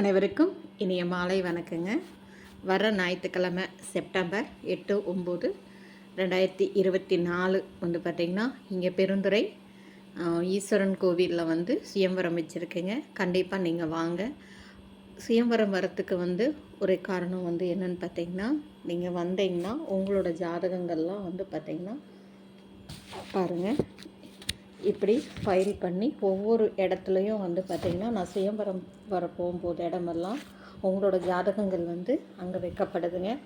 அனைவருக்கும் இனிய மாலை வணக்கங்க. வர ஞாயிற்றுக்கிழமை செப்டம்பர் எட்டு ஒம்பது ரெண்டாயிரத்தி இருபத்தி நாலு வந்து பார்த்திங்கன்னா இங்கே பெருந்துறை ஈஸ்வரன் கோவிலில் வந்து சுயம்வரம் வச்சுருக்கேங்க. கண்டிப்பாக நீங்கள் வாங்க. சுயம்வரம் வரத்துக்கு வந்து ஒரு காரணம் வந்து என்னென்னு பார்த்தீங்கன்னா நீங்கள் வந்தீங்கன்னா உங்களோட ஜாதகங்கள்லாம் வந்து பார்த்திங்கன்னா பாருங்கள் இப்படி ஃபைல் பண்ணி ஒவ்வொரு இடத்துலையும் வந்து பார்த்திங்கன்னா நான் சுயம்பரம் வர போகும்போது இடமெல்லாம் உங்களோட ஜாதகங்கள் வந்து அங்கே வைக்கப்படுதுங்க.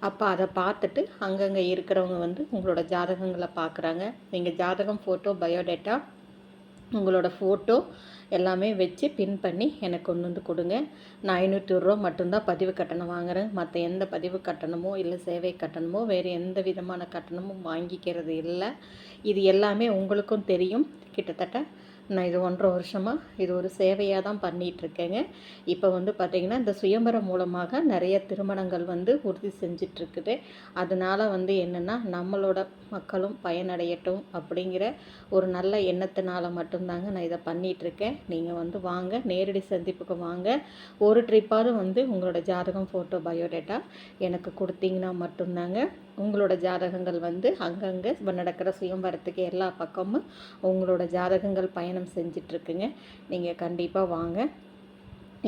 அப்போ அதை பார்த்துட்டு அங்கங்கே இருக்கிறவங்க வந்து உங்களோட ஜாதகங்களை பார்க்குறாங்க நீங்கள் ஜாதகம் ஃபோட்டோ பயோடேட்டா உங்களோட ஃபோட்டோ எல்லாமே வச்சு பின் பண்ணி எனக்கு கொண்டு வந்து கொடுங்க. நான் ஐநூற்றி ரூபா மட்டும்தான் பதிவு கட்டணம் வாங்குகிறேன் மற்ற எந்த பதிவு கட்டணமோ இல்லை சேவை கட்டணமோ வேறு எந்த விதமான கட்டணமும் வாங்கிக்கிறது இல்லை. இது எல்லாமே உங்களுக்கும் தெரியும். கிட்டத்தட்ட நான் இது ஒன்றரை வருஷமாக இது ஒரு சேவையாக தான் பண்ணிகிட்ருக்கேங்க இப்போ வந்து பார்த்திங்கன்னா இந்த சுயம்பரம் மூலமாக நிறைய திருமணங்கள் வந்து உறுதி செஞ்சிட்ருக்குது அதனால் வந்து என்னென்னா நம்மளோட மக்களும் பயனடையட்டும் அப்படிங்கிற ஒரு நல்ல எண்ணத்தினால மட்டும்தாங்க நான் இதை பண்ணிகிட்ருக்கேன் நீங்கள் வந்து வாங்க நேரடி சந்திப்புக்கு வாங்க. ஒரு ட்ரிப்பாவது வந்து உங்களோட ஜாதகம் ஃபோட்டோ பயோடேட்டா எனக்கு கொடுத்தீங்கன்னா மட்டும்தாங்க. உங்களோட ஜாதகங்கள் வந்து அங்கங்கே நடக்கிற சுயம்பரத்துக்கு எல்லா பக்கமும் உங்களோட ஜாதகங்கள் பயன் பயணம் செஞ்சிட்ருக்குங்க. நீங்கள் கண்டிப்பாக வாங்க.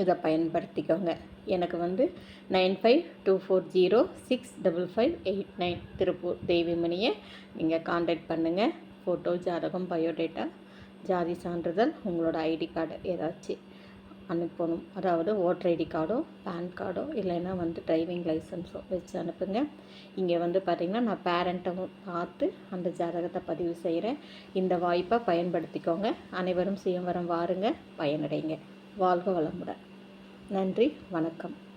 இதை பயன்படுத்திக்கோங்க. எனக்கு வந்து nine five two four zero six double five eight nine Tiruppur தேவிமணியை நீங்கள் காண்டாக்ட் பண்ணுங்கள் ஃபோட்டோ ஜாதகம் பயோடேட்டா ஜாதி சான்றிதழ் உங்களோட ஐடி கார்டு ஏதாச்சும் அனுப்பணும். அதாவது ஓட்டர் ஐடி கார்டோ பேன் கார்டோ இல்லைன்னா வந்து டிரைவிங் லைசன்ஸோ வச்சு அனுப்புங்க. இங்கே வந்து பார்த்திங்கன்னா நான் பேரண்ட்டும் பார்த்து அந்த ஜாதகத்தை பதிவு செய்கிறேன் இந்த வாய்ப்பை பயன்படுத்திக்கோங்க. அனைவரும் சுயம்பரம் வாருங்க. பயனடைங்க. வாழ்க வளமுடன். நன்றி. வணக்கம்.